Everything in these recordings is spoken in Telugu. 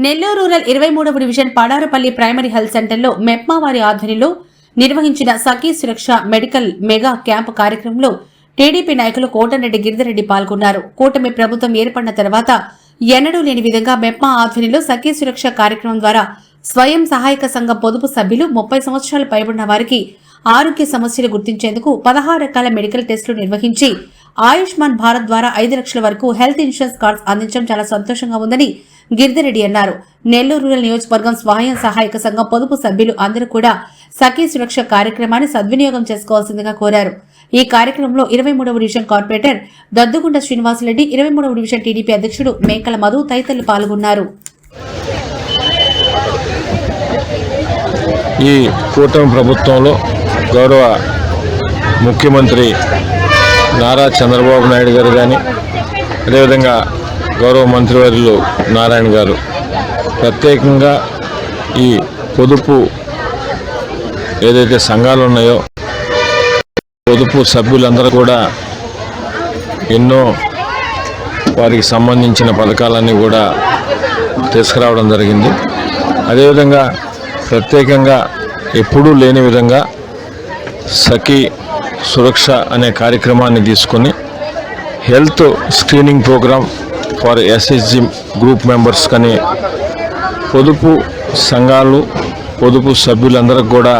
నెల్లూరు రూరల్ ఇరవై మూడవ డివిజన్ పడారపల్లి ప్రైమరీ హెల్త్ సెంటర్లో మెప్మా వారి ఆధ్వర్యంలో నిర్వహించిన Sakhi Suraksha medical mega camp కార్యక్రమంలో టీడీపీ నాయకులు కోటరెడ్డి గిరిధరెడ్డి పాల్గొన్నారు. కూటమి ప్రభుత్వం ఏర్పడిన తర్వాత ఎన్నడూ లేని విధంగా మెప్మా ఆధ్వర్యంలో సఖీ సురక్ష కార్యక్రమం ద్వారా స్వయం సహాయక సంఘం పొదుపు సభ్యులు ముప్పై సంవత్సరాలు పైబడిన వారికి ఆరోగ్య సమస్యలు గుర్తించేందుకు పదహారు రకాల మెడికల్ టెస్టులు నిర్వహించి ఆయుష్మాన్ భారత్ ద్వారా ఐదు లక్షల వరకు హెల్త్ ఇన్సూరెన్స్ కార్డ్స్ అందించడం చాలా సంతోషంగా ఉందని గిరిధిరెడ్డి అన్నారు. నెల్లూరు రూరల్ నియోజకవర్గం స్వయం సహాయక సంఘం పొదుపు సభ్యులు అందరూ కూడా సఖీ సురక్ష కార్యక్రమాన్ని సద్వినియోగం చేసుకోవాల్సిందిగా కోరారు. ఈ కార్యక్రమంలో ఇరవై మూడవ డివిజన్ కార్పొరేటర్ దద్దుగుంట శ్రీనివాసరెడ్డి ఇరవై మూడవ డివిజన్ టీడీపీ అధ్యక్షుడు మేకల మధు తదితరులు పాల్గొన్నారు. ఈ కూటమి ప్రభుత్వంలో గౌరవ ముఖ్యమంత్రి నారా చంద్రబాబు నాయుడు గారు కానీ అదేవిధంగా గౌరవ మంత్రివర్యులు నారాయణ గారు ప్రత్యేకంగా ఈ పొదుపు ఏదైతే సంఘాలు ఉన్నాయో పొదుపు సభ్యులందరూ కూడా ఎన్నో వారికి సంబంధించిన పథకాలన్నీ కూడా తీసుకురావడం జరిగింది. అదేవిధంగా ప్రత్యేకంగా ఎప్పుడూ లేని విధంగా సఖీ సురక్ష అనే కార్యక్రమాన్ని తీసుకొని health screening program for SHG group members కానీ పొదుపు సంఘాలు పొదుపు సభ్యులందరికి కూడా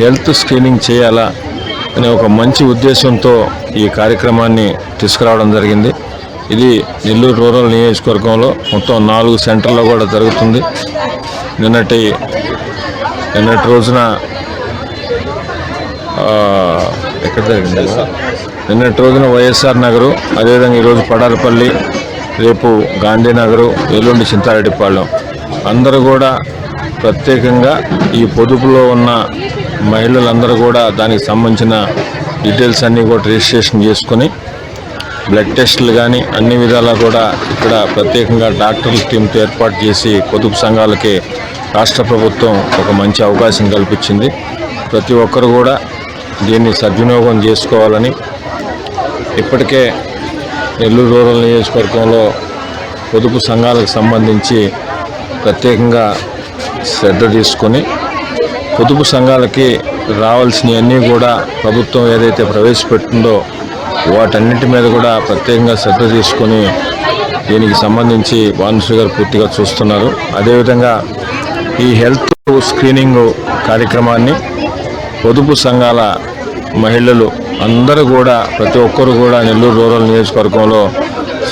హెల్త్ స్క్రీనింగ్ చేయాలా అనే ఒక మంచి ఉద్దేశంతో ఈ కార్యక్రమాన్ని తీసుకురావడం జరిగింది. ఇది నెల్లూరు రూరల్ నియోజకవర్గంలో మొత్తం నాలుగు సెంటర్లో కూడా జరుగుతుంది. నిన్నటి నిన్నటి రోజున ఎక్కడ జరిగింది? నిన్నటి రోజున వైఎస్ఆర్ నగరు అదేవిధంగా ఈరోజు పడారపల్లి రేపు గాంధీనగరు ఎల్లుండి చింతారెడ్డిపాళెం అందరూ కూడా ప్రత్యేకంగా ఈ పొదుపులో ఉన్న మహిళలందరూ కూడా దానికి సంబంధించిన డీటెయిల్స్ అన్నీ కూడా రిజిస్ట్రేషన్ చేసుకొని బ్లడ్ టెస్టులు కానీ అన్ని విధాలా కూడా ఇక్కడ ప్రత్యేకంగా డాక్టర్ల టీంతో ఏర్పాటు చేసి పొదుపు సంఘాలకి రాష్ట్ర ప్రభుత్వం ఒక మంచి అవకాశం కల్పించింది. ప్రతి ఒక్కరు కూడా దీన్ని సద్వినియోగం చేసుకోవాలని ఇప్పటికే నెల్లూరు రూరల్ నియోజకవర్గంలో పొదుపు సంఘాలకు సంబంధించి ప్రత్యేకంగా శ్రద్ధ తీసుకొని పొదుపు సంఘాలకి రావాల్సినవన్నీ కూడా ప్రభుత్వం ఏదైతే ప్రవేశపెట్టిందో వాటన్నిటి మీద కూడా ప్రత్యేకంగా శ్రద్ధ తీసుకొని దీనికి సంబంధించి భానుశ్రీ గారు పూర్తిగా చూస్తున్నారు. అదేవిధంగా ఈ హెల్త్ స్క్రీనింగ్ కార్యక్రమాన్ని పొదుపు సంఘాల మహిళలు అందరూ కూడా ప్రతి ఒక్కరు కూడా నెల్లూరు రూరల్ నియోజకవర్గంలో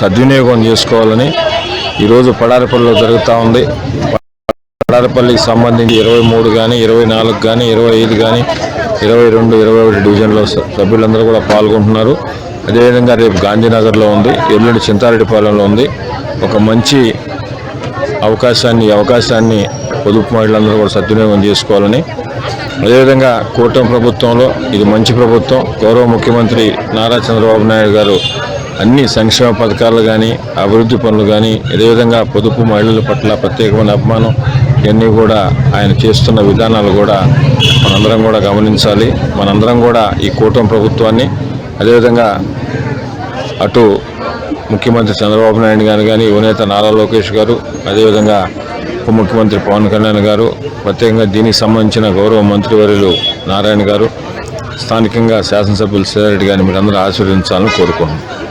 సద్వినియోగం చేసుకోవాలని ఈరోజు పడారపల్లిలో జరుగుతూ ఉంది. పడారపల్లికి సంబంధించి ఇరవై మూడు కానీ ఇరవై నాలుగు కానీ ఇరవై ఐదు కానీ ఇరవై రెండు ఇరవై ఒకటి డివిజన్లో సభ్యులందరూ కూడా పాల్గొంటున్నారు. అదేవిధంగా రేపు గాంధీనగర్లో ఉంది ఎల్లుండి చింతారెడ్డిపాలెంలో ఉంది. ఒక మంచి అవకాశాన్ని అవకాశాన్ని పొదుపు మహిళలందరూ కూడా సద్వినియోగం చేసుకోవాలని అదేవిధంగా కూటమి ప్రభుత్వంలో ఇది మంచి ప్రభుత్వం. గౌరవ ముఖ్యమంత్రి నారా చంద్రబాబు నాయుడు గారు అన్ని సంక్షేమ పథకాలు కానీ అభివృద్ధి పనులు కానీ అదేవిధంగా పొదుపు మహిళల పట్ల ప్రత్యేకమైన అభిమానం ఇవన్నీ కూడా ఆయన చేస్తున్న విధానాలు కూడా మనందరం కూడా గమనించాలి. మనందరం కూడా ఈ కూటమి ప్రభుత్వాన్ని అదేవిధంగా అటు ముఖ్యమంత్రి చంద్రబాబు నాయుడు గారు కానీ యువనేత నారా లోకేష్ గారు అదేవిధంగా ఉప ముఖ్యమంత్రి పవన్ కళ్యాణ్ గారు ప్రత్యేకంగా దీనికి సంబంధించిన గౌరవ మంత్రివర్యులు నారాయణ గారు స్థానికంగా శాసనసభ్యులు సేదారెడ్డి గారిని మీరు అందరూ ఆశీర్వదించాలని కోరుకుంటున్నాను